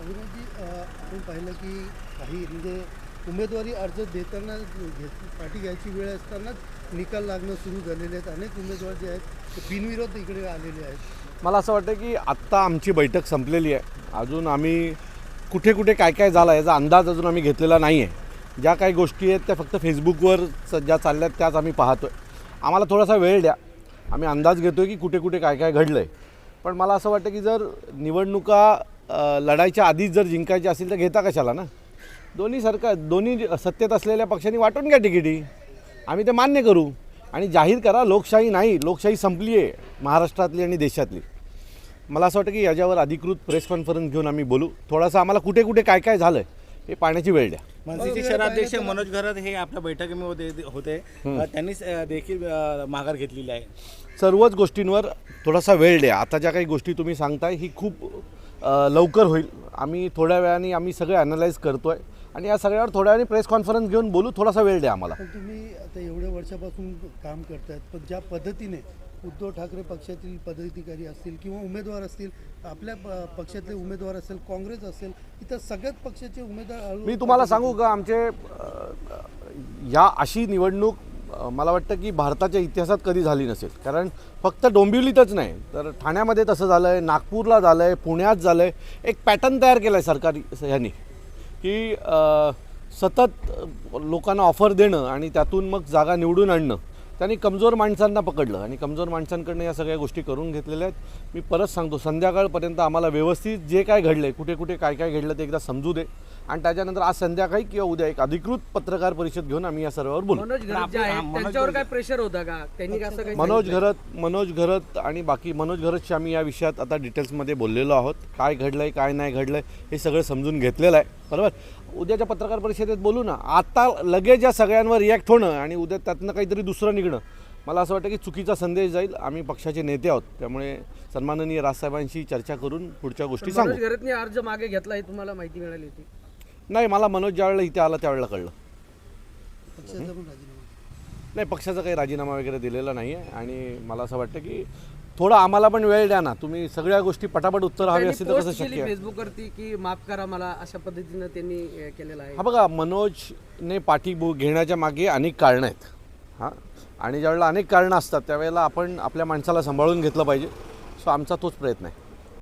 अभिनंदी आपण पाहिलं की काही म्हणजे उमेदवारी अर्ज देताना घेत पाठी घ्यायची वेळ असतानाच निकाल लागणं सुरू झालेले आहेत. अनेक उमेदवार जे आहेत ते बिनविरोध इकडे आलेले आहेत. मला असं वाटतं की आत्ता आमची बैठक संपलेली आहे. अजून आम्ही कुठे कुठे काय काय झालं याचा अंदाज अजून आम्ही घेतलेला नाही आहे ज्या काही गोष्टी आहेत त्या फक्त फेसबुकवर ज्या चालल्या आहेत त्याच आम्ही पाहतो आहे आम्हाला थोडासा वेळ द्या. आम्ही अंदाज घेतो आहे की कुठे कुठे काय काय घडलं आहे पण मला असं वाटतं की जर निवडणुका लढायच्या आधीच जर जिंकायची असेल तर घेता कशाला ना? दोन्ही सरकार दोन्ही सत्तेत असलेल्या पक्षांनी वाटून घ्या तिकिटी. आम्ही ते मान्य करू. आणि जाहीर करा लोकशाही नाही लोकशाही संपली आहे महाराष्ट्रातली आणि देशातली. मला असं वाटतं की याच्यावर अधिकृत प्रेस कॉन्फरन्स घेऊन आम्ही बोलू. थोडासा आम्हाला कुठे कुठे काय काय झालं हे पाहण्याची वेळ द्या. मनसेचे शहराध्यक्ष मनोज घरत हे आपल्या बैठकीमध्ये होते त्यांनीच अ, देखील माघार घेतलेली आहे. सर्वच गोष्टींवर थोडासा वेळ द्या. आता ज्या काही गोष्टी तुम्ही सांगताय ही खूप लवकर होईल. आम्ही थोड्या वेळाने आम्ही सगळे ॲनालाइज करतो आहे आणि या सगळ्यावर थोड्या वेळाने प्रेस कॉन्फरन्स घेऊन बोलू. थोडासा वेळ द्या आम्हाला. पण तुम्ही आता एवढ्या वर्षापासून काम करतायत पण ज्या पद्धतीने उद्धव ठाकरे पक्षातील पदाधिकारी असतील किंवा उमेदवार असतील आपल्या प- पक्षातले उमेदवार असेल काँग्रेस असेल इतर सगळ्याच पक्षाचे उमेदवार मी तुम्हाला सांगू का? आमचे अ, या अशी निवडणूक मला वाटतं की भारताच्या इतिहासात कधी झाली नसेल. कारण फक्त डोंबिवलीतच नाही तर ठाण्यामध्ये तसं झालं आहे नागपूरला झालं आहे पुण्यात झालं आहे एक पॅटर्न तयार केला आहे सरकारी ह्यांनी की सतत लोकांना ऑफर देणं आणि त्यातून मग जागा निवडून आणणं. त्यांनी कमजोर माणसांना पकडलं. आणि कमजोर माणसांकडनं या सगळ्या गोष्टी करून घेतलेल्या आहेत. मी परत सांगतो संध्याकाळपर्यंत आम्हाला व्यवस्थित जे काय घडलं आहे कुठे कुठे काय काय घडलं ते एकदा समजू दे. आणि त्याच्यानंतर आज संध्याकाळी किंवा उद्या एक अधिकृत पत्रकार परिषद घेऊन आम्ही या सर्वावर बोलू. मनोज काय प्रेशर होता का? त्यांनी मनोज? घरत मनोज घरत आणि बाकी मनोज घरतशी आम्ही या विषयात आता डिटेल्समध्ये बोललेलो आहोत. काय घडलं आहे काय नाही घडलं आहे हे सगळं समजून घेतलेलं आहे. बरोबर? उद्याच्या पत्रकार परिषदेत बोलू ना आता लगेच या सगळ्यांवर रिॲक्ट होणं आणि उद्या त्यातनं काहीतरी दुसरं निघणं मला असं वाटतं की चुकीचा संदेश जाईल. आम्ही पक्षाचे नेते आहोत त्यामुळे सन्माननीय राजसाहेबांशी चर्चा करून पुढच्या गोष्टी सांगू. घरतने अर्ज मागे घेतला हे तुम्हाला माहिती मिळाली होती. नाही मला मनोज ज्यावेळेला इथे आला त्यावेळेला कळलं. नाही पक्षाचा काही राजीनामा वगैरे दिलेला नाही आहे आणि मला असं वाटतं की थोडं आम्हाला पण वेळ द्या ना. तुम्ही सगळ्या गोष्टी पटापट उत्तर हवी तर कसं शक्य आहे. फेसबुकवरती की माफ करा मला अशा पद्धतीनं त्यांनी अं, केलेलं आहे. हा बघा मनोजने पाठी बो घेण्याच्या मागे अनेक कारणं आहेत. हां? आणि ज्यावेळेला अनेक कारणं असतात त्यावेळेला आपण आपल्या माणसाला सांभाळून घेतलं पाहिजे. सो आमचा तोच प्रयत्न आहे.